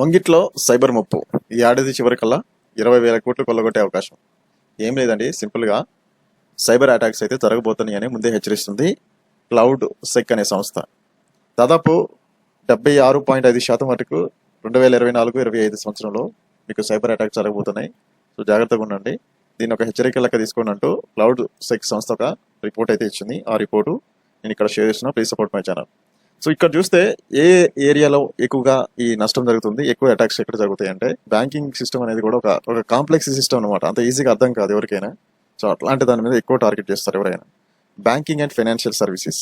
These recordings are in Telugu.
ముంగిట్లో సైబర్ ముప్పు. ఈ ఏడాది చివరికల్లా ఇరవై వేల కోట్లు కొల్లగొట్టే అవకాశం. ఏం లేదండి సింపుల్గా సైబర్ అటాక్స్ అయితే జరగబోతున్నాయి అని ముందే హెచ్చరిస్తుంది క్లౌడ్ సెక్ అనే సంస్థ. దాదాపు డెబ్బై ఆరు పాయింట్ ఐదు శాతం వరకు రెండు వేల ఇరవై నాలుగు ఇరవై ఐదు సంవత్సరంలో మీకు సైబర్ అటాక్స్ జరగబోతున్నాయి. సో జాగ్రత్తగా ఉండండి. దీన్ని ఒక హెచ్చరిక లెక్క తీసుకోండి అంటూ క్లౌడ్ సెక్ సంస్థ ఒక రిపోర్ట్ అయితే ఇచ్చింది. ఆ రిపోర్టు నేను ఇక్కడ షేర్ చేస్తున్నా. Please support my channel. So ఇక్కడ చూస్తే ఏ ఏరియాలో ఎక్కువగా ఈ నష్టం జరుగుతుంది ఎక్కువ అటాక్స్ ఎక్కడ జరుగుతాయి అంటే బ్యాంకింగ్ సిస్టమ్ అనేది కూడా ఒక ఒక కాంప్లెక్స్ సిస్టమ్ అనమాట అంత ఈజీగా అర్థం కాదు ఎవరికైనా. సో అట్లాంటి దాని మీద ఎక్కువ టార్గెట్ చేస్తారు ఎవరైనా. Banking and financial services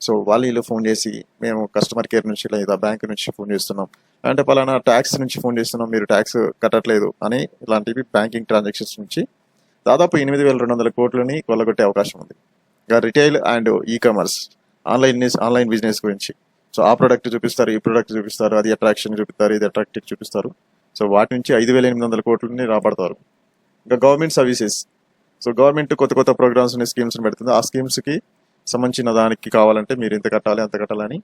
so వాళ్ళు వీళ్ళు ఫోన్ చేసి మేము కస్టమర్ కేర్ నుంచి లేదా బ్యాంక్ నుంచి ఫోన్ చేస్తున్నాం. అంటే పలానా ట్యాక్స్ నుంచి ఫోన్ చేస్తున్నాం మీరు ట్యాక్స్ కట్టట్లేదు అని ఇలాంటివి బ్యాంకింగ్ ట్రాన్సాక్షన్స్ నుంచి దాదాపు ఎనిమిది వేల రెండు వందల కోట్లని కొల్లగొట్టే అవకాశం ఉంది. ఇంకా retail and e commerce online online business గురించి. సో ఆ ప్రోడక్ట్ చూపిస్తారు ఈ ప్రోడక్ట్ చూపిస్తారు అది అట్రాక్షన్ చూపిస్తారు ఇది అట్రాక్టివ్ చూపిస్తారు. సో వాటి నుంచి ఐదు వేల ఎనిమిది వందల కోట్లని రాబడతారు. ఇంకా గవర్నమెంట్ సర్వీసెస్ సో గవర్నమెంట్ కొత్త కొత్త ప్రోగ్రామ్స్ స్కీమ్స్ పెడుతుంది. ఆ స్కీమ్స్కి సంబంధించిన దానికి కావాలంటే మీరు ఇంత కట్టాలి అంత కట్టాలని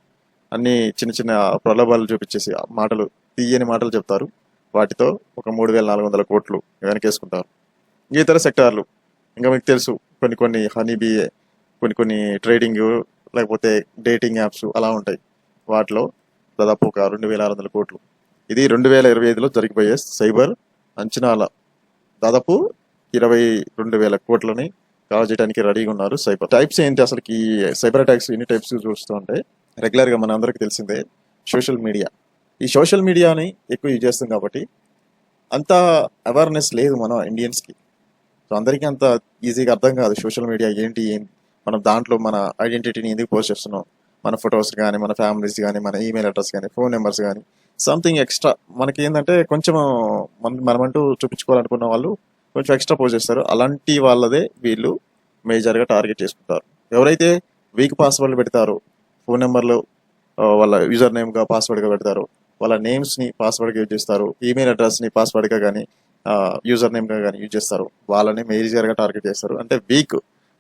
అన్ని చిన్న చిన్న ప్రలోభాలు చూపించేసి మాటలు తీయని మాటలు చెప్తారు. వాటితో ఒక మూడు వేల నాలుగు వందల కోట్లు వెనకేసుకుంటారు. ఇతర సెక్టార్లు ఇంకా మీకు తెలుసు కొన్ని కొన్ని హనీ బిఏ కొన్ని కొన్ని ట్రేడింగ్ లేకపోతే డేటింగ్ యాప్స్ అలా ఉంటాయి. వాటిలో దాదాపు ఒక రెండు వేల ఆరు వందల కోట్లు. ఇది రెండు వేల ఇరవై ఐదులో జరిగిపోయే సైబర్ అంచనాల దాదాపు ఇరవై రెండు వేల కోట్లని కవర్ చేయడానికి రెడీగా ఉన్నారు సైబర్. టైప్స్ ఏంటి అసలు ఈ సైబర్ అటాక్స్ ఎన్ని టైప్స్ చూస్తూ ఉంటే రెగ్యులర్గా మన అందరికీ తెలిసిందే సోషల్ మీడియా. ఈ సోషల్ మీడియాని ఎక్కువ యూజ్ చేస్తాం కాబట్టి అంత అవేర్నెస్ లేదు మన ఇండియన్స్కి. సో అందరికీ అంత ఈజీగా అర్థం కాదు సోషల్ మీడియా ఏంటి ఏం మనం దాంట్లో మన ఐడెంటిటీని ఎందుకు పోస్ట్ చేస్తున్నాం? మన ఫొటోస్ కానీ మన ఫ్యామిలీస్ కానీ మన ఈమెయిల్ అడ్రస్ కానీ ఫోన్ నెంబర్స్ కానీ సంథింగ్ ఎక్స్ట్రా మనకి ఏంటంటే కొంచెం మన మనమంటూ చూపించుకోవాలనుకున్న వాళ్ళు కొంచెం ఎక్స్ట్రా పోస్ట్ చేస్తారు. అలాంటి వాళ్ళదే వీళ్ళు మేజర్గా టార్గెట్ చేసుకుంటారు. ఎవరైతే వీక్ పాస్వర్డ్ పెడతారో ఫోన్ నెంబర్లు వాళ్ళ యూజర్ నేమ్గా పాస్వర్డ్గా పెడతారు వాళ్ళ నేమ్స్ని పాస్వర్డ్గా యూజ్ చేస్తారు. ఈమెయిల్ అడ్రస్ని పాస్వర్డ్గా కానీ యూజర్ నేమ్గా కానీ యూజ్ చేస్తారు. వాళ్ళని మేజర్గా టార్గెట్ చేస్తారు. అంటే వీక్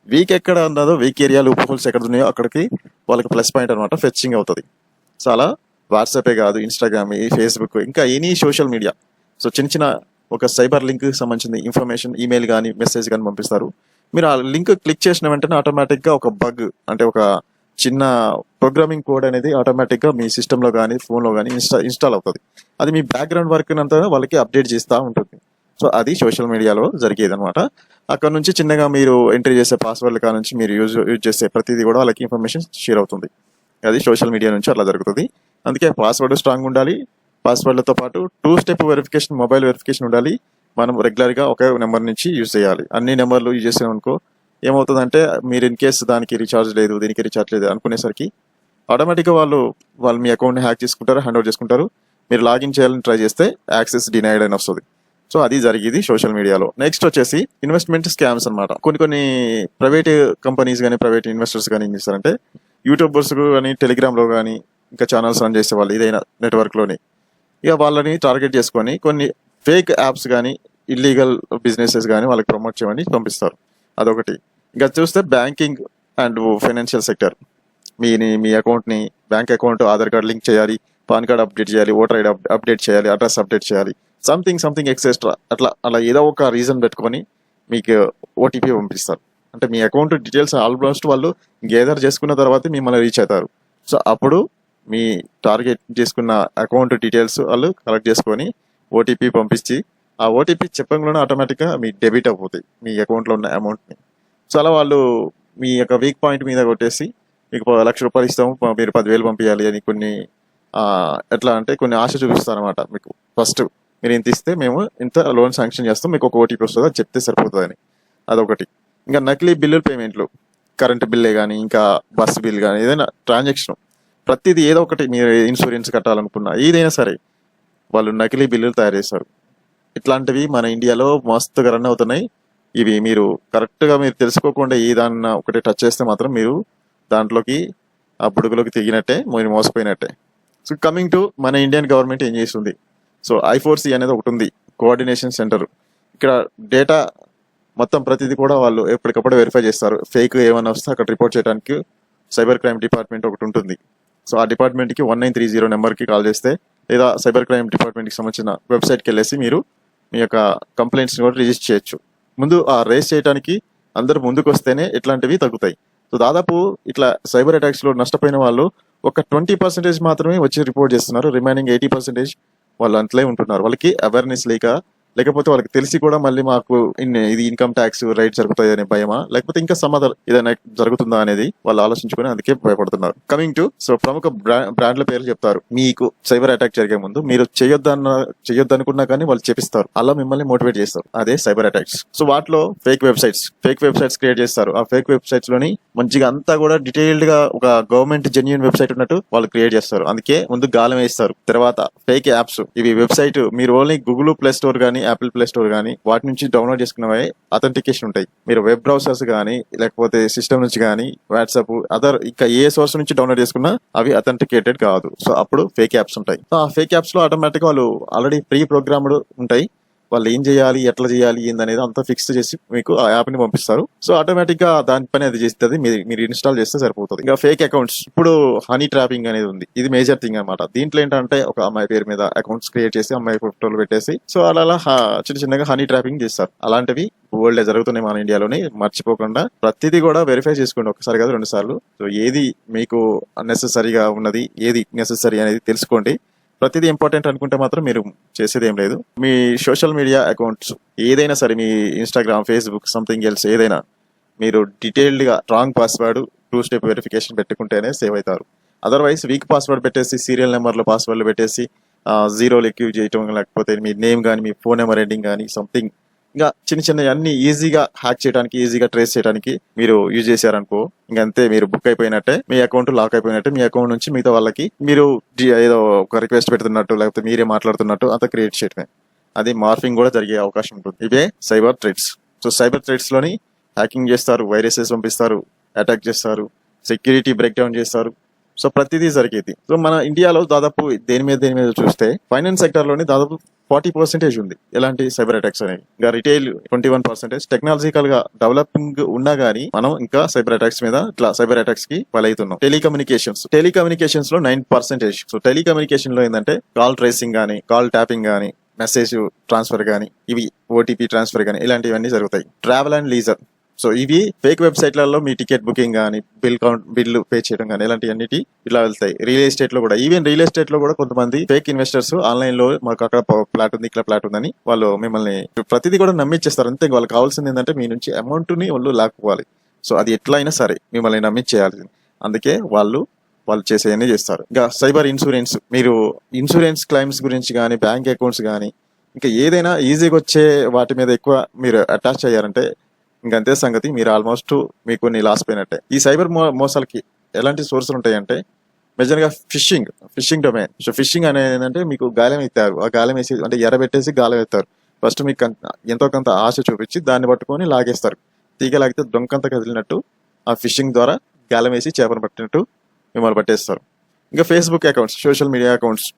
వీక్ ఎక్కడ ఉన్నదో వీక్ ఏరియా లూప్ హోల్స్ ఎక్కడ ఉన్నాయో అక్కడికి వాళ్ళకి ప్లస్ పాయింట్ అనమాట ఫెచ్చింగ్ అవుతుంది. సో అలా వాట్సాపే కాదు ఇన్స్టాగ్రామ్ ఫేస్బుక్ ఇంకా ఎనీ సోషల్ మీడియా సో చిన్న చిన్న ఒక సైబర్ లింక్ సంబంధించిన ఇన్ఫర్మేషన్ ఈమెయిల్ కానీ మెసేజ్ కానీ పంపిస్తారు. మీరు ఆ లింక్ క్లిక్ చేసిన వెంటనే ఆటోమేటిక్గా ఒక బగ్ అంటే ఒక చిన్న ప్రోగ్రామింగ్ కోడ్ అనేది ఆటోమేటిక్గా మీ సిస్టంలో కానీ ఫోన్లో కానీ ఇన్స్టా ఇన్స్టాల్ అవుతుంది. అది మీ బ్యాక్గ్రౌండ్ వర్క్ అంతా వాళ్ళకి అప్డేట్ చేస్తూ ఉంటుంది. సో అది సోషల్ మీడియాలో జరిగేది అనమాట అక్కడ నుంచి చిన్నగా మీరు ఎంట్రీ చేసే పాస్వర్డ్ల కా నుంచి మీరు యూజ్ యూజ్ చేసే ప్రతిదీ కూడా వాళ్ళకి ఇన్ఫర్మేషన్ షేర్ అవుతుంది. అది సోషల్ మీడియా నుంచి అలా జరుగుతుంది. అందుకే పాస్వర్డ్ స్ట్రాంగ్ ఉండాలి. పాస్వర్డ్లతో పాటు two step verification mobile verification ఉండాలి. మనం రెగ్యులర్గా ఒక ఒకే నెంబర్ నుంచి యూజ్ చేయాలి. అన్ని నెంబర్లు యూజ్ చేసాం అనుకో ఏమవుతుందంటే మీరు ఇన్ కేసు దానికి రీఛార్జ్ లేదు దీనికి రీఛార్జ్ లేదు అనుకునేసరికి ఆటోమేటిక్గా వాళ్ళు వాళ్ళు మీ అకౌంట్ని హ్యాక్ చేసుకుంటారు హ్యాండ్ ఓవర్ చేసుకుంటారు. మీరు లాగిన్ చేయాలని ట్రై చేస్తే యాక్సెస్ డినైడ్ అని వస్తుంది. సో అది జరిగేది సోషల్ మీడియాలో. నెక్స్ట్ వచ్చేసి ఇన్వెస్ట్మెంట్ స్కామ్స్ అన్నమాట. కొన్ని కొన్ని ప్రైవేట్ కంపెనీస్ కానీ ప్రైవేట్ ఇన్వెస్టర్స్ కానీ ఏం చేస్తారంటే యూట్యూబర్స్ కానీ టెలిగ్రామ్లో కానీ ఇంకా ఛానల్స్ రన్ చేసే వాళ్ళు ఏదైనా నెట్వర్క్లోని. ఇక వాళ్ళని టార్గెట్ చేసుకొని కొన్ని ఫేక్ యాప్స్ కానీ ఇల్లీగల్ బిజినెసెస్ కానీ వాళ్ళకి ప్రమోట్ చేయమని పంపిస్తారు. అదొకటి. ఇంకా చూస్తే బ్యాంకింగ్ అండ్ ఫైనాన్షియల్ సెక్టర్. మీ మీ అకౌంట్ని bank account Aadhaar card link చేయాలి పాన్ కార్డ్ అప్డేట్ చేయాలి ఓటర్ ఐడి అప్డేట్ చేయాలి అడ్రస్ అప్డేట్ చేయాలి. సంథింగ్ సంథింగ్ ఎక్సెస్ట్రా అట్లా అలా ఏదో ఒక రీజన్ పెట్టుకొని మీకు ఓటీపీ పంపిస్తారు. అంటే మీ అకౌంట్ డీటెయిల్స్ ఆల్మోస్ట్ వాళ్ళు గేదర్ చేసుకున్న తర్వాత మిమ్మల్ని రీచ్ అవుతారు. సో అప్పుడు మీ టార్గెట్ చేసుకున్న అకౌంట్ డీటెయిల్స్ వాళ్ళు కలెక్ట్ చేసుకొని ఓటీపీ పంపించి ఆ ఓటీపీ చెప్పంగానే ఆటోమేటిక్గా మీ డెబిట్ అయిపోతాయి మీ అకౌంట్లో ఉన్న అమౌంట్ని సో అలా వాళ్ళు మీ యొక్క వీక్ పాయింట్ మీద కొట్టేసి మీకు లక్ష రూపాయలు ఇస్తాము మీరు పదివేలు పంపించాలి అని కొన్ని ఎట్లా అంటే కొన్ని ఆశ చూపిస్తారు అనమాట మీకు ఫస్ట్ మీరు ఇంత ఇస్తే మేము ఇంత లోన్ శాంక్షన్ చేస్తాం మీకు ఒక ఓటీపీ వస్తుంది అది చెప్తే సరిపోతుందని. అదొకటి. ఇంకా నకిలీ బిల్లులు పేమెంట్లు. కరెంట్ బిల్లే కానీ ఇంకా బస్సు బిల్ కానీ ఏదైనా ట్రాన్సాక్షన్. ప్రతిదీ ఏదో ఒకటి మీరు ఇన్సూరెన్స్ కట్టాలనుకున్నా ఏదైనా సరే వాళ్ళు నకిలీ బిల్లులు తయారు చేస్తారు. ఇట్లాంటివి మన ఇండియాలో మస్తుగా రన్ అవుతున్నాయి. ఇవి మీరు కరెక్ట్గా మీరు తెలుసుకోకుండా ఏ ఒకటి టచ్ చేస్తే మాత్రం మీరు దాంట్లోకి ఆ బుడుగులోకి తిగినట్టే మీరు మోసపోయినట్టే. సో కమింగ్ టు మన ఇండియన్ గవర్నమెంట్ ఏం చేస్తుంది? సో ఐఫోర్ సి అనేది ఒకటి ఉంది కోఆర్డినేషన్ సెంటర్. ఇక్కడ డేటా మొత్తం ప్రతిదీ కూడా వాళ్ళు ఎప్పటికప్పుడు వెరిఫై చేస్తారు. ఫేక్ ఏమైనా వస్తే అక్కడ రిపోర్ట్ చేయడానికి సైబర్ క్రైమ్ డిపార్ట్మెంట్ ఒకటి ఉంటుంది. సో ఆ డిపార్ట్మెంట్కి వన్ నైన్ త్రీ జీరో నెంబర్కి కాల్ చేస్తే లేదా సైబర్ క్రైమ్ డిపార్ట్మెంట్కి సంబంధించిన వెబ్సైట్కి వెళ్ళేసి మీరు మీ యొక్క కంప్లైంట్స్ని కూడా రిజిస్టర్ చేయొచ్చు. ముందు ఆ రేస్ చేయడానికి అందరూ ముందుకు వస్తేనే ఇట్లాంటివి తగ్గుతాయి. సో దాదాపు ఇట్లా సైబర్ అటాక్స్లో నష్టపోయిన వాళ్ళు ఒక ట్వంటీ పర్సెంటేజ్ మాత్రమే వచ్చి రిపోర్ట్ చేస్తున్నారు. రిమైనింగ్ ఎయిటీ పర్సెంటేజ్ వాళ్ళు అంతలే ఉంటున్నారు. వాళ్ళకి అవేర్నెస్ లేక లేకపోతే వాళ్ళకి తెలిసి కూడా మళ్ళీ మాకు ఇన్- ఇది ఇన్కమ్ ట్యాక్స్ రైట్ జరుగుతాయి అనే భయమా? లేకపోతే ఇంకా సమాధానం ఏదైనా జరుగుతుందా అనేది వాళ్ళు ఆలోచించుకుని అందుకే భయపడుతున్నారు. కమింగ్ టు సో ప్రముఖ బ్రాండ్ల పేర్లు చెప్తారు. మీకు సైబర్ అటాక్ జరిగే ముందు మీరు చేయొద్దన్న చేయొద్దనుకున్నా కానీ వాళ్ళు చేపిస్తారు అలా మిమ్మల్ని మోటివేట్ చేస్తారు. అదే సైబర్ అటాక్స్ సో వాటిలో fake websites fake websites create చేస్తారు. ఆ ఫేక్ వెబ్సైట్స్లోని మంచిగా అంతా కూడా డీటెయిల్డ్గా ఒక గవర్నమెంట్ జెన్యున్ వెబ్సైట్ ఉన్నట్టు వాళ్ళు క్రియేట్ చేస్తారు. అందుకే ముందు గాలం వేస్తారు తర్వాత ఫేక్ యాప్స్ ఇవి వెబ్సైట్ మీరు ఓన్లీ గూగుల్ ప్లే స్టోర్ కానీ యాపిల్ ప్లే స్టోర్ కానీ వాటి నుంచి డౌన్లోడ్ చేసుకున్నవి అథెంటికేషన్ ఉంటాయి. మీరు వెబ్ బ్రౌజర్స్ కానీ లేకపోతే సిస్టమ్ నుంచి కానీ వాట్సాప్ అదర్ ఇంకా ఏ సోర్స్ నుంచి డౌన్లోడ్ చేసుకున్నా అవి అథెంటికేటెడ్ కాదు. సో అప్పుడు ఫేక్ యాప్స్ ఉంటాయి. సో ఆ ఫేక్ యాప్స్లో ఆటోమేటిక్ వాళ్ళు ఆల్రెడీ ప్రీ ప్రోగ్రామ్డ్ ఉంటాయి. వాళ్ళు ఏం చేయాలి ఎట్లా చేయాలి ఏందనేది అంతా ఫిక్స్ చేసి మీకు ఆ యాప్ని పంపిస్తారు. సో ఆటోమేటిక్గా దాని పని అది చేస్తుంది మీరు మీరు ఇన్స్టాల్ చేస్తే సరిపోతుంది. ఇంకా ఫేక్ అకౌంట్స్ ఇప్పుడు హనీ ట్రాపింగ్ అనేది ఉంది. ఇది మేజర్ థింగ్ అన్నమాట. దీంట్లో ఏంటంటే ఒక అమ్మాయి పేరు మీద అకౌంట్స్ క్రియేట్ చేసి అమ్మాయి ఫోటోలు పెట్టేసి సో అలా అలా చిన్న చిన్నగా హనీ ట్రాపింగ్ చేస్తారు. అలాంటివి వరల్డ్ జరుగుతున్నాయి మన ఇండియాలోనే మర్చిపోకుండా ప్రతిదీ కూడా వెరిఫై చేసుకోండి ఒకసారి కాదు రెండు సార్లు. సో ఏది మీకు అన్నెసెసరీగా ఉన్నది ఏది నెససరీ అనేది తెలుసుకోండి. ప్రతిదీ ఇంపార్టెంట్ అనుకుంటే మాత్రం మీరు చేసేది ఏం లేదు. మీ సోషల్ మీడియా అకౌంట్స్ ఏదైనా సరే మీ ఇన్స్టాగ్రామ్ ఫేస్బుక్ సంథింగ్ ఎల్స్ ఏదైనా మీరు డీటెయిల్డ్గా wrong password two step verification పెట్టుకుంటేనే సేవ్ అవుతారు. అదర్వైజ్ వీక్ పాస్వర్డ్ పెట్టేసి సీరియల్ నెంబర్లో పాస్వర్డ్లు పెట్టేసి జీరోలు ఎక్కువ చేయటం లేకపోతే మీ నేమ్ కానీ మీ ఫోన్ నెంబర్ ఎండింగ్ కానీ సంథింగ్ ఇంకా చిన్న చిన్న అన్ని ఈజీగా హ్యాక్ చేయడానికి ఈజీగా ట్రేస్ చేయడానికి మీరు యూజ్ చేశారనుకో ఇంకా అంతే మీరు బుక్ అయిపోయినట్టే మీ అకౌంట్ లాక్ అయిపోయినట్టే మీ అకౌంట్ నుంచి మిగతా వాళ్ళకి మీరు ఏదో ఒక రిక్వెస్ట్ పెడుతున్నట్టు లేకపోతే మీరే మాట్లాడుతున్నట్టు అంత క్రియేట్ చేయడమే. అది మార్ఫింగ్ కూడా జరిగే అవకాశం ఉంటుంది. ఇవే సైబర్ థ్రెడ్స్ సో సైబర్ థ్రెడ్స్లోని హ్యాకింగ్ చేస్తారు వైరసెస్ పంపిస్తారు అటాక్ చేస్తారు సెక్యూరిటీ బ్రేక్ డౌన్ చేస్తారు. సో ప్రతిదీ జరిగేది. సో మన ఇండియాలో దాదాపు దేని మీద దేని మీద చూస్తే ఫైనాన్స్ సెక్టర్లోని దాదాపు ఫార్టీ పర్సెంటేజ్ ఉంది. ఎలాంటి సైబర్ అటాక్స్ అనేవి. ఇంకా రిటైల్ ట్వంటీ వన్ పర్సెంటేజ్ టెక్నాలజికల్గా డెవలపింగ్ ఉన్నా గానీ మనం ఇంకా సైబర్ అటాక్స్ మీద ఇట్లా సైబర్ అటాక్స్కి బలైతున్నాం. టెలికమ్యూనికేషన్స్. టెలికమ్యూనికేషన్స్లో నైన్ పర్సెంటేజ్. సో టెలికమ్యూనికేషన్లో ఏంటంటే కాల్ ట్రేసింగ్ గానీ కాల్ ట్యాపింగ్ గానీ మెసేజ్ ట్రాన్స్ఫర్ గానీ ఇవి ఓటీపీ ట్రాన్స్ఫర్ గానీ ఇలాంటివన్నీ జరుగుతాయి. Travel and leisure. సో ఇవి ఫేక్ వెబ్సైట్లలో మీ టికెట్ బుకింగ్ కానీ బిల్ కౌంట్ బిల్లు పే చేయడం కానీ ఇలాంటివన్నిటి ఇలా వెళ్తాయి. రియల్ ఎస్టేట్లో కూడా. ఈవెన్ రియల్ ఎస్టేట్లో కూడా కొంతమంది ఫేక్ ఇన్వెస్టర్స్ ఆన్లైన్లో మాకు అక్కడ ప్లాట్ ఉంది ఇక్కడ ప్లాట్ ఉందని వాళ్ళు మిమ్మల్ని ప్రతిదీ కూడా నమ్మిచ్చేస్తారు. అంతే వాళ్ళకి కావాల్సింది ఏంటంటే మీ నుంచి అమౌంట్ని వాళ్ళు లాక్కోవాలి. సో అది ఎట్లా అయినా సరే మిమ్మల్ని నమ్మించేయాలి అందుకే వాళ్ళు వాళ్ళు చేసేయన్నీ చేస్తారు. ఇంకా సైబర్ ఇన్సూరెన్స్ మీరు ఇన్సూరెన్స్ క్లైమ్స్ గురించి కానీ బ్యాంక్ అకౌంట్స్ కానీ ఇంకా ఏదైనా ఈజీగా వచ్చే వాటి మీద ఎక్కువ మీరు అటాచ్ అయ్యారంటే ఇంకంతే సంగతి మీరు ఆల్మోస్ట్ మీకు కొన్ని లాస్ పోయినట్టే. ఈ సైబర్ మో మోసాలకి ఎలాంటి సోర్సులు ఉంటాయంటే మెజర్గా phishing phishing domain so phishing అనేది ఏంటంటే మీకు గాలం ఎత్తారు. ఆ గాలం వేసి అంటే ఎర్రబెట్టేసి గాలం ఎత్తారు. ఫస్ట్ మీకు ఎంతో కొంత ఆశ చూపించి దాన్ని పట్టుకొని లాగేస్తారు. తీగ లాగితే దొంకంత కదిలినట్టు ఆ ఫిషింగ్ ద్వారా గాలం వేసి చేపను పట్టినట్టు మిమ్మల్ని పట్టేస్తారు. ఇంకా Facebook accounts social media accounts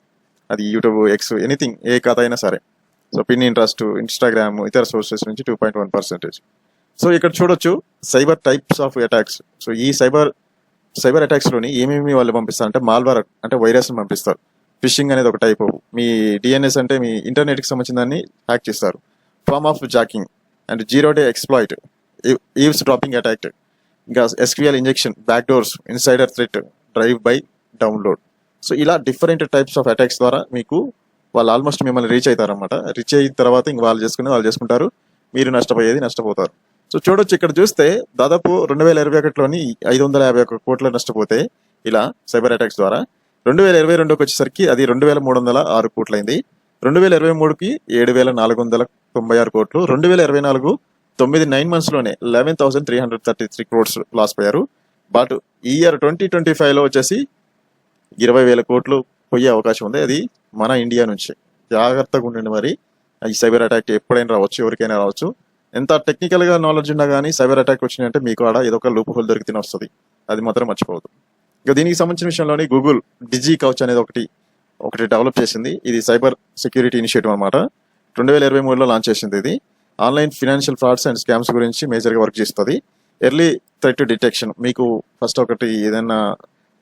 అది యూట్యూబ్ ఎక్స్ ఎనీథింగ్ ఏ కథ అయినా సరే. సో పిన్ ఇంట్రెస్ట్ ఇన్స్టాగ్రామ్ ఇతర సోర్సెస్ నుంచి two point one percentage so ఇక్కడ చూడొచ్చు cyber types of attacks. So ఈ సైబర్ సైబర్ అటాక్స్లోని ఏమేమి వాళ్ళు పంపిస్తారు అంటే మాల్వార్ అంటే వైరస్ని పంపిస్తారు. ఫిషింగ్ అనేది ఒక టైప్. మీ డిఎన్ఎస్ అంటే మీ ఇంటర్నెట్కి సంబంధించిన దాన్ని హ్యాక్ చేస్తారు. Form of jacking and zero day exploit eavesdropping attack ఇంకా SQL injection back doors insider threat drive by download. So ఇలా డిఫరెంట్ టైప్స్ ఆఫ్ అటాక్స్ ద్వారా మీకు వాళ్ళు ఆల్మోస్ట్ మిమ్మల్ని రీచ్ అవుతారన్నమాట. రీచ్ అయిన తర్వాత ఇంక వాళ్ళు చేసుకుని వాళ్ళు చేసుకుంటారు. మీరు నష్టపోయేది నష్టపోతారు. సో చూడొచ్చు ఇక్కడ చూస్తే దాదాపు రెండు వేల ఇరవై ఒకటిలోని ఐదు వందల యాభై ఒక కోట్ల నష్టపోతే ఇలా సైబర్ అటాక్స్ ద్వారా. రెండు వేల ఇరవై రెండుకి వచ్చేసరికి అది రెండు వేల మూడు వందల ఆరు కోట్లయింది రెండు వేల ఇరవై మూడుకి ఏడు వేల నాలుగు వందల తొంభై ఆరు కోట్లు. రెండు వేల ఇరవై నాలుగు తొమ్మిది nine మంత్స్లోనే eleven thousand three hundred thirty three crores loss పోయారు. బట్ ఈ ఇయర్ ట్వంటీ ట్వంటీ ఫైవ్లో వచ్చేసి ఇరవై వేల కోట్లు పోయే అవకాశం ఉంది. అది మన ఇండియా నుంచి. జాగ్రత్తగా ఉండండి మరి. ఈ సైబర్ అటాక్ ఎప్పుడైనా రావచ్చు ఎవరికైనా రావచ్చు. ఎంత టెక్నికల్గా నాలెడ్జ్ ఉన్నా కానీ సైబర్ అటాక్ వచ్చినాయంటే మీకు ఆడ ఏదో ఒక లూప్ హోల్ దొరికితే వస్తుంది అది మాత్రం మర్చిపోవద్దు. ఇక దీనికి సంబంధించిన విషయంలోనే గూగుల్ డిజీ కౌచ్ అనేది ఒకటి ఒకటి డెవలప్ చేసింది. ఇది సైబర్ సెక్యూరిటీ ఇనిషియేటివ్ అనమాట రెండు వేల ఇరవై మూడులో లాంచ్ చేసింది ఇది. Online financial frauds and scams గురించి మేజర్గా వర్క్ చేస్తుంది. ఎర్లీ థ్రెట్ డిటెక్షన్ మీకు ఫస్ట్ ఒకటి ఏదైనా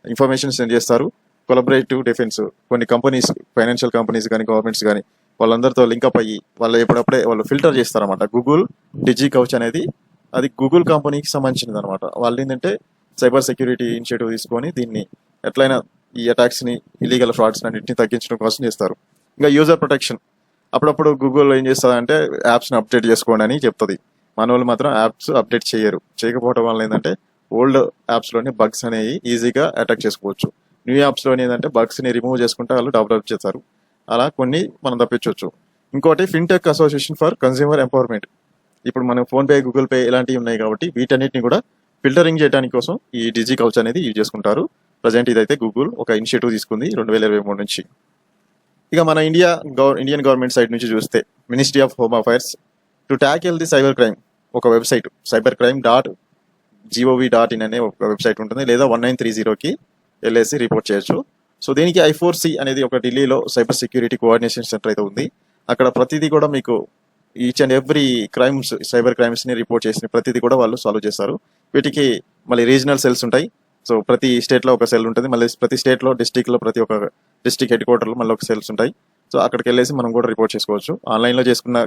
ఇన్ఫర్మేషన్ సెండ్ చేస్తారు. కొలబరేటివ్ డిఫెన్స్ కొన్ని కంపెనీస్ ఫైనాన్షియల్ కంపెనీస్ కానీ గవర్నమెంట్స్ కానీ వాళ్ళందరితో లింకప్ అయ్యి వాళ్ళు ఎప్పుడప్పుడే వాళ్ళు ఫిల్టర్ చేస్తారనమాట గూగుల్ డిజీ కౌచ్ అనేది అది గూగుల్ కంపెనీకి సంబంధించినది అనమాట వాళ్ళు ఏంటంటే సైబర్ సెక్యూరిటీ ఇనిషియేటివ్ తీసుకొని దీన్ని ఎట్లయినా ఈ అటాక్స్ని ఇలీగల్ ఫ్రాడ్స్ అన్నింటిని తగ్గించడం కోసం చేస్తారు. ఇంకా యూజర్ ప్రొటెక్షన్ అప్పుడప్పుడు గూగుల్ ఏం చేస్తుందంటే యాప్స్ని అప్డేట్ చేసుకోండి అని చెప్తుంది. మన వాళ్ళు మాత్రం యాప్స్ అప్డేట్ చేయరు. చేయకపోవడం వల్ల ఏంటంటే ఓల్డ్ యాప్స్లోని బగ్స్ అనేవి ఈజీగా అటాక్ చేసుకోవచ్చు. న్యూ యాప్స్లోని ఏంటంటే బగ్స్ని రిమూవ్ చేసుకుంటే వాళ్ళు డెవలప్ చేస్తారు. అలా కొన్ని మనం తప్పించవచ్చు. ఇంకోటి fintech association for consumer empowerment ఇప్పుడు మనం ఫోన్పే గూగుల్ పే ఇలాంటివి ఉన్నాయి కాబట్టి వీటన్నిటిని కూడా ఫిల్టరింగ్ చేయడానికి కోసం ఈ డిజీ కౌచ్ అనేది యూజ్ చేసుకుంటారు. ప్రజెంట్ ఇదైతే గూగుల్ ఒక ఇనిషియేటివ్ తీసుకుంది రెండు వేల ఇరవై మూడు నుంచి. ఇక మన ఇండియా గవర్ ఇండియన్ గవర్నమెంట్ సైడ్ నుంచి చూస్తే ministry of home affairs to tackle the cyber crime ఒక website cyber crime dot gov dot in అనే ఒక వెబ్సైట్ ఉంటుంది. లేదా వన్ నైన్ త్రీ జీరోకి వెళ్ళేసి రిపోర్ట్ చేయొచ్చు. సో దీనికి ఐఫోర్సి అనేది ఒక ఢిల్లీలో సైబర్ సెక్యూరిటీ కోఆర్డినేషన్ సెంటర్ అయితే ఉంది. అక్కడ ప్రతిదీ కూడా మీకు each and every crimes cyber క్రైమ్స్ని report చేసిన ప్రతిదీ కూడా వాళ్ళు సాల్వ్ చేస్తారు. వీటికి మళ్ళీ రీజనల్ సెల్స్ ఉంటాయి. సో ప్రతి స్టేట్లో ఒక సెల్ ఉంటుంది. మళ్ళీ ప్రతి స్టేట్లో డిస్టిక్లో ప్రతి ఒక్క డిస్టిక్ హెడ్ క్వార్టర్లో మళ్ళీ ఒక సెల్స్ ఉంటాయి. సో అక్కడికి వెళ్ళేసి మనం కూడా రిపోర్ట్ చేసుకోవచ్చు. ఆన్లైన్లో చేసుకున్న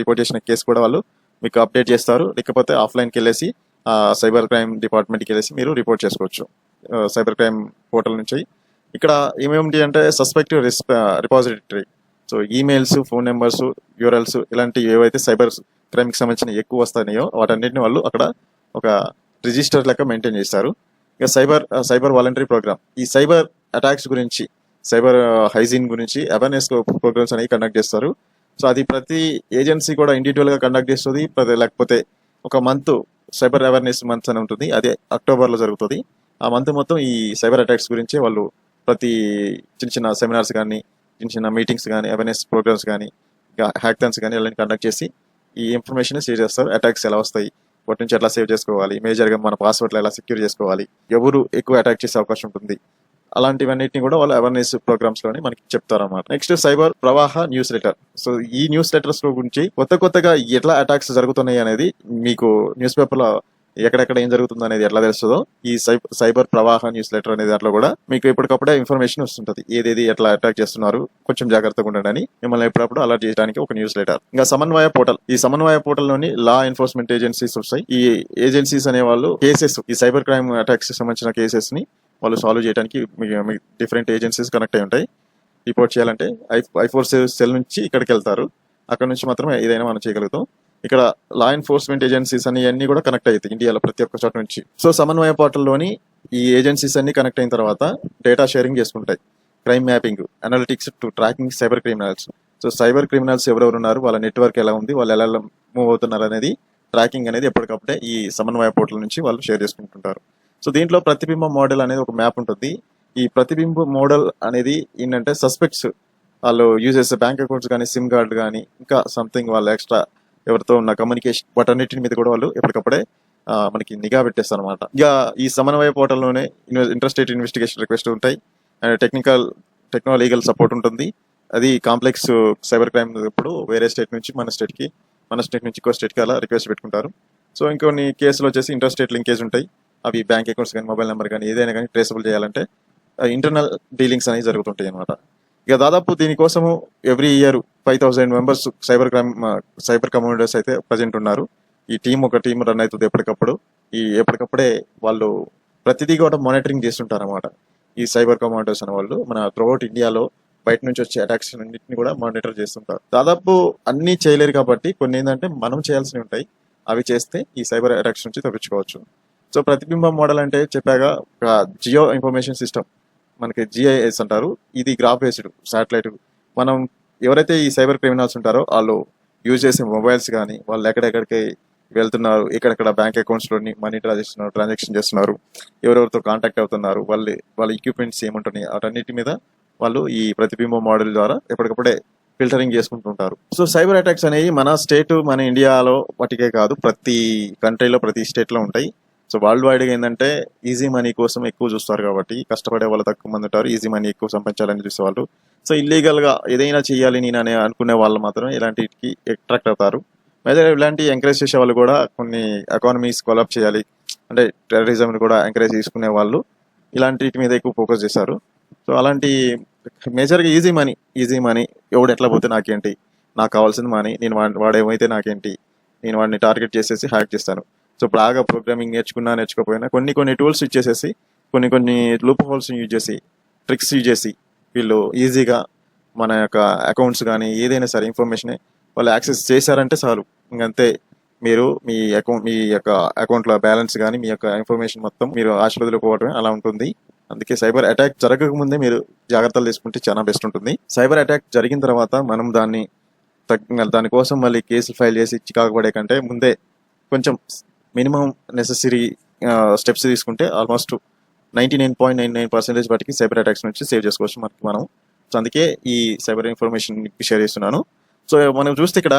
రిపోర్ట్ చేసిన కేసు కూడా వాళ్ళు మీకు అప్డేట్ చేస్తారు. లేకపోతే ఆఫ్లైన్కి వెళ్ళేసి సైబర్ క్రైమ్ డిపార్ట్మెంట్కి వెళ్ళేసి మీరు రిపోర్ట్ చేసుకోవచ్చు. సైబర్ క్రైమ్ పోర్టల్ నుంచి. ఇక్కడ ఏమేమిటి అంటే suspective repository so emails phone numbers URLs ఇలాంటివి ఏవైతే సైబర్ క్రైమ్కి సంబంధించిన ఎక్కువ వస్తాయో వాటన్నిటిని వాళ్ళు అక్కడ ఒక రిజిస్టర్ లెక్క మెయింటైన్ చేస్తారు. ఇక సైబర్ సైబర్ వాలంటరీ ప్రోగ్రామ్ ఈ సైబర్ అటాక్స్ గురించి సైబర్ హైజీన్ uh, గురించి అవేర్నెస్ ప్రోగ్రామ్స్ అనేవి కండక్ట్ చేస్తారు. సో అది ప్రతి ఏజెన్సీ కూడా ఇండివిజువల్గా కండక్ట్ చేస్తుంది. ప్రతి- లేకపోతే ఒక మంత్ సైబర్ అవేర్నెస్ మంత్ అని ఉంటుంది. అది అక్టోబర్లో జరుగుతుంది. ఆ మంత్ మొత్తం ఈ సైబర్ అటాక్స్ గురించి వాళ్ళు ప్రతి చిన్న చిన్న సెమినార్స్ కానీ చిన్న చిన్న మీటింగ్స్ కానీ అవేర్నెస్ ప్రోగ్రామ్స్ కానీ హ్యాక్థాన్స్ కానీ అలాంటి కండక్ట్ చేసి ఈ ఇన్ఫర్మేషన్ షేర్ చేస్తారు. అటాక్స్ ఎలా వస్తాయి? వాటి నుంచి ఎట్లా సేవ్ చేసుకోవాలి? మేజర్గా మన పాస్వర్డ్లు ఎలా సెక్యూర్ చేసుకోవాలి? ఎవరు ఎక్కువ అటాక్ చేసే అవకాశం ఉంటుంది? అలాంటివన్నిటిని కూడా వాళ్ళు అవేర్నెస్ ప్రోగ్రామ్స్ మనకి చెప్తారు అన్నమాట next cyber Pravaah newsletter so ఈ న్యూస్ లెటర్స్లో గురించి కొత్త కొత్తగా ఎట్లా అటాక్స్ జరుగుతున్నాయి అనేది మీకు న్యూస్ పేపర్లో ఎక్కడెక్కడ ఏం జరుగుతుందో అనేది ఎట్లా తెలుస్తుందో ఈ సైబర్ ప్రవాహ న్యూస్ లెటర్ అనే దాంట్లో కూడా మీకు ఎప్పటికప్పుడే ఇన్ఫర్మేషన్ వస్తుంటది. ఏదేది ఎట్లా అటాక్ చేస్తున్నారు కొంచెం జాగ్రత్తగా ఉండండి మిమ్మల్ని ఎప్పుడప్పుడు అలర్ట్ చేయడానికి ఒక న్యూస్ లెటర్. ఇంకా సమన్వయ పోర్టల్. ఈ సమన్వయ పోర్టల్లోని లా ఎన్ఫోర్స్మెంట్ ఏజెన్సీస్ వస్తాయి. ఈ ఏజెన్సీస్ అనే వాళ్ళు కేసెస్ ఈ సైబర్ క్రైమ్ అటాక్స్ సంబంధించిన కేసెస్ని వాళ్ళు సాల్వ్ చేయడానికి డిఫరెంట్ ఏజెన్సీస్ కనెక్ట్ అయి ఉంటాయి. రిపోర్ట్ చేయాలంటే ఐ ఐ ఫోర్ సెల్ నుంచి ఇక్కడికి వెళ్తారు. అక్కడ నుంచి మాత్రమే ఏదైనా మనం చేయగలుగుతాం. ఇక్కడ లా ఎన్ఫోర్స్మెంట్ ఏజెన్సీస్ అని అన్ని కూడా కనెక్ట్ అవుతాయి ఇండియాలో ప్రతి ఒక్క చోట నుంచి. సో సమన్వయ పోర్టల్లోని ఈ ఏజెన్సీస్ అన్ని కనెక్ట్ అయిన తర్వాత డేటా షేరింగ్ చేసుకుంటాయి. Crime mapping analytics to tracking cyber criminals so cyber criminals ఎవరెవరు ఉన్నారు వాళ్ళ నెట్వర్క్ ఎలా ఉంది? వాళ్ళు ఎలా మూవ్ అవుతున్నారు అనేది ట్రాకింగ్ అనేది ఎప్పటికప్పుడే ఈ సమన్వయ పోర్టల్ నుంచి వాళ్ళు షేర్ చేసుకుంటుంటారు. సో దీంట్లో ప్రతిబింబ మోడల్ అనేది ఒక మ్యాప్ ఉంటుంది. ఈ ప్రతిబింబ మోడల్ అనేది ఏంటంటే సస్పెక్ట్స్ వాళ్ళు యూజ్ చేసే బ్యాంక్ అకౌంట్స్ కానీ సిమ్ కార్డ్ కానీ ఇంకా సంథింగ్ వాళ్ళ ఎక్స్ట్రా ఎవరితో ఉన్న కమ్యూనికేషన్ వాటన్నిటి మీద కూడా వాళ్ళు ఎప్పటికప్పుడే మనకి నిఘా పెట్టేస్తారు అనమాట ఇక ఈ సమన్వయ పోర్టల్లోనే ఇంట్రెస్టేట్ ఇన్వెస్టిగేషన్ రిక్వెస్ట్ ఉంటాయి. అండ్ టెక్నికల్ టెక్నాలజికల్ సపోర్ట్ ఉంటుంది. అది కాంప్లెక్స్ సైబర్ క్రైమ్ ఇప్పుడు వేరే స్టేట్ నుంచి మన స్టేట్కి మన స్టేట్ నుంచి ఇంకో స్టేట్కి అలా రిక్వెస్ట్ పెట్టుకుంటారు. సో ఇంకొన్ని కేసులు వచ్చేసి ఇంటర్స్టేట్ లింకేజ్ ఉంటాయి. అవి బ్యాంక్ అకౌంట్స్ కానీ మొబైల్ నెంబర్ కానీ ఏదైనా కానీ ట్రేసబుల్ చేయాలంటే ఇంటర్నల్ డీలింగ్స్ అనేవి జరుగుతుంటాయి అనమాట ఇక దాదాపు దీనికోసము every year five thousand members cyber crime cyber communities అయితే ప్రజెంట్ ఉన్నారు. ఈ టీం ఒక టీం రన్ అవుతుంది ఎప్పటికప్పుడు. ఈ ఎప్పటికప్పుడే వాళ్ళు ప్రతిదీ కూడా మానిటరింగ్ చేస్తుంటారు అనమాట ఈ సైబర్ కమాండర్స్ అనే వాళ్ళు మన త్రూఅవుట్ ఇండియాలో బయట నుంచి వచ్చే అటాక్స్ అన్నింటిని కూడా మానిటర్ చేస్తుంటారు. దాదాపు అన్ని చేయలేరు కాబట్టి కొన్ని ఏంటంటే మనం చేయాల్సినవి ఉంటాయి. అవి చేస్తే ఈ సైబర్ అటాక్స్ నుంచి తప్పించుకోవచ్చు. సో ప్రతిబింబం మోడల్ అంటే చెప్పాక ఒక జియో ఇన్ఫర్మేషన్ సిస్టమ్ మనకి జిఐఎస్ అంటారు. ఇది గ్రాఫ్ బేస్డ్ శాటిలైట్ మనం ఎవరైతే ఈ సైబర్ క్రిమినల్స్ ఉంటారో వాళ్ళు యూజ్ చేసే మొబైల్స్ కానీ వాళ్ళు ఎక్కడెక్కడికి వెళ్తున్నారు ఎక్కడెక్కడ బ్యాంక్ అకౌంట్స్లోని మనీ డ్రా చేస్తున్నారు ట్రాన్సాక్షన్ చేస్తున్నారు ఎవరెవరితో కాంటాక్ట్ అవుతున్నారు వాళ్ళు వాళ్ళ ఎక్విప్మెంట్స్ ఏముంటున్నాయి వాటన్నిటి మీద వాళ్ళు ఈ ప్రతిబింబ మోడల్ ద్వారా ఎప్పటికప్పుడే ఫిల్టరింగ్ చేసుకుంటుంటారు సో సైబర్ అటాక్స్ అనేవి మన స్టేట్ మన ఇండియాలో వాటికే కాదు ప్రతి కంట్రీలో ప్రతి స్టేట్లో ఉంటాయి. సో వరల్డ్ వైడ్గా ఏంటంటే ఈజీ మనీ కోసం ఎక్కువ చూస్తారు కాబట్టి కష్టపడే వాళ్ళు తక్కువ మంది ఉంటారు ఈజీ మనీ ఎక్కువ సంపాదించాలని చూసేవాళ్ళు సో ఇల్లీగల్గా ఏదైనా చేయాలి నేను అనే అనుకునే వాళ్ళు మాత్రం ఇలాంటికి అట్రాక్ట్ అవుతారు. మేజర్ ఇలాంటి ఎంకరేజ్ చేసే వాళ్ళు కూడా కొన్ని ఎకానమీస్ కొలాప్ చేయాలి అంటే టెర్రరిజం కూడా ఎంకరేజ్ చేసుకునే వాళ్ళు ఇలాంటి మీద ఎక్కువ ఫోకస్ చేశారు సో అలాంటి మేజర్గా ఈజీ మనీ ఈజీ మనీ ఎవడు ఎట్లా పోతే నాకేంటి? నాకు కావాల్సింది మనీ నేను వాడి వాడేమైతే నాకేంటి? నేను వాడిని టార్గెట్ చేసేసి హ్యాక్ చేస్తాను. సో బాగా ప్రోగ్రామింగ్ నేర్చుకున్నా నేర్చుకోకపోయినా కొన్ని కొన్ని టూల్స్ ఇచ్చేసేసి కొన్ని కొన్ని లూప్ హోల్స్ యూజ్ చేసి ట్రిక్స్ యూజ్ చేసి వీళ్ళు ఈజీగా మన యొక్క అకౌంట్స్ కానీ ఏదైనా సరే ఇన్ఫర్మేషన్ వాళ్ళు యాక్సెస్ చేశారంటే చాలు. ఇంకంతే. మీరు మీ అకౌంట్ మీ యొక్క అకౌంట్లో బ్యాలెన్స్ కానీ మీ యొక్క ఇన్ఫర్మేషన్ మొత్తం మీరు ఆశీర్వదిలోపోవడమే అలా ఉంటుంది. అందుకే సైబర్ అటాక్ జరగక ముందే మీరు జాగ్రత్తలు తీసుకుంటే చాలా బెస్ట్ ఉంటుంది. సైబర్ అటాక్ జరిగిన తర్వాత మనం దాన్ని దానికోసం మళ్ళీ కేసులు ఫైల్ చేసి చికాకు పడే కంటే ముందే కొంచెం మినిమం నెససరీ స్టెప్స్ తీసుకుంటే almost ninety nine point nine nine percentage వాటికి సైబర్ అటాక్స్ నుంచి సేవ్ చేసుకోవచ్చు మనకి మనం. సో అందుకే ఈ సైబర్ ఇన్ఫర్మేషన్ షేర్ చేస్తున్నాను. సో మనం చూస్తే ఇక్కడ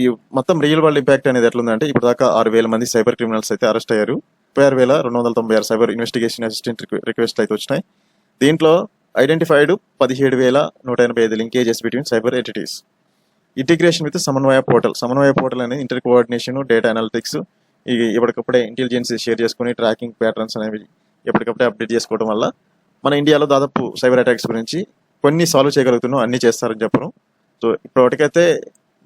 ఈ మొత్తం రియల్ వరల్డ్ ఇంపాక్ట్ అనేది ఎట్లుందంటే ఇప్పుడు దాకా ఆరు వేల మంది సైబర్ క్రిమినల్స్ అయితే అరెస్ట్ అయ్యారు. ముప్పై ఆరు వేల రెండు వందల తొంభై ఆరు సైబర్ ఇన్వెస్టిగేషన్ అసిస్టెంట్ రిక్వెస్ట్ అయితే వచ్చినాయి. దీంట్లో ఐడెంటిఫైడ్ పదిహేడు వేల నూట ఎనభై ఐదు linkages between cyber entities integration with Samanvaya portal Samanvaya portal అనేది ఇంటర్ కోఆర్డినేషన్ డేటా అనాలిటిక్స్ ఇవి ఎప్పటికప్పుడే ఇంటెలిజెన్స్ షేర్ చేసుకుని ట్రాకింగ్ ప్యాటర్న్స్ అనేవి ఎప్పటికప్పుడే అప్డేట్ చేసుకోవడం వల్ల మన ఇండియాలో దాదాపు సైబర్ అటాక్స్ గురించి కొన్ని సాల్వ్ చేయగలుగుతున్నాం అన్ని చేస్తారని చెప్పను. సో ఇప్పటికైతే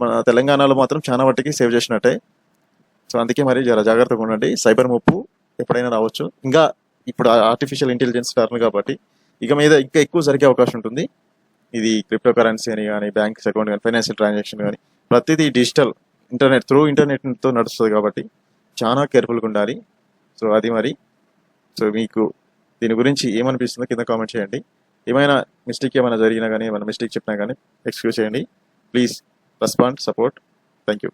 మన తెలంగాణలో మాత్రం చాలా వాటికి సేవ్ చేసినట్టే. సో అందుకే మరి జర జాగ్రత్తగా ఉండండి. సైబర్ ముప్పు ఎప్పుడైనా రావచ్చు. ఇంకా ఇప్పుడు ఆర్టిఫిషియల్ ఇంటెలిజెన్స్ టర్న్ కాబట్టి ఇక మీద ఇంకా ఎక్కువ జరిగే అవకాశం ఉంటుంది. ఇది క్రిప్టో కరెన్సీ అని కానీ బ్యాంక్ అకౌంట్ కానీ ఫైనాన్షియల్ ట్రాన్సాక్షన్ కానీ ప్రతిదీ డిజిటల్ ఇంటర్నెట్ త్రూ ఇంటర్నెట్తో నడుస్తుంది కాబట్టి చాలా కేర్ఫుల్గా ఉండాలి. సో అది మరి. సో మీకు దీని గురించి ఏమనిపిస్తుందో కింద కామెంట్ చేయండి. ఏమైనా మిస్టేక్ ఏమైనా జరిగినా కానీ ఏమైనా మిస్టేక్ చెప్పినా కానీ ఎక్స్క్యూజ్ చేయండి. Please respond support. Thank you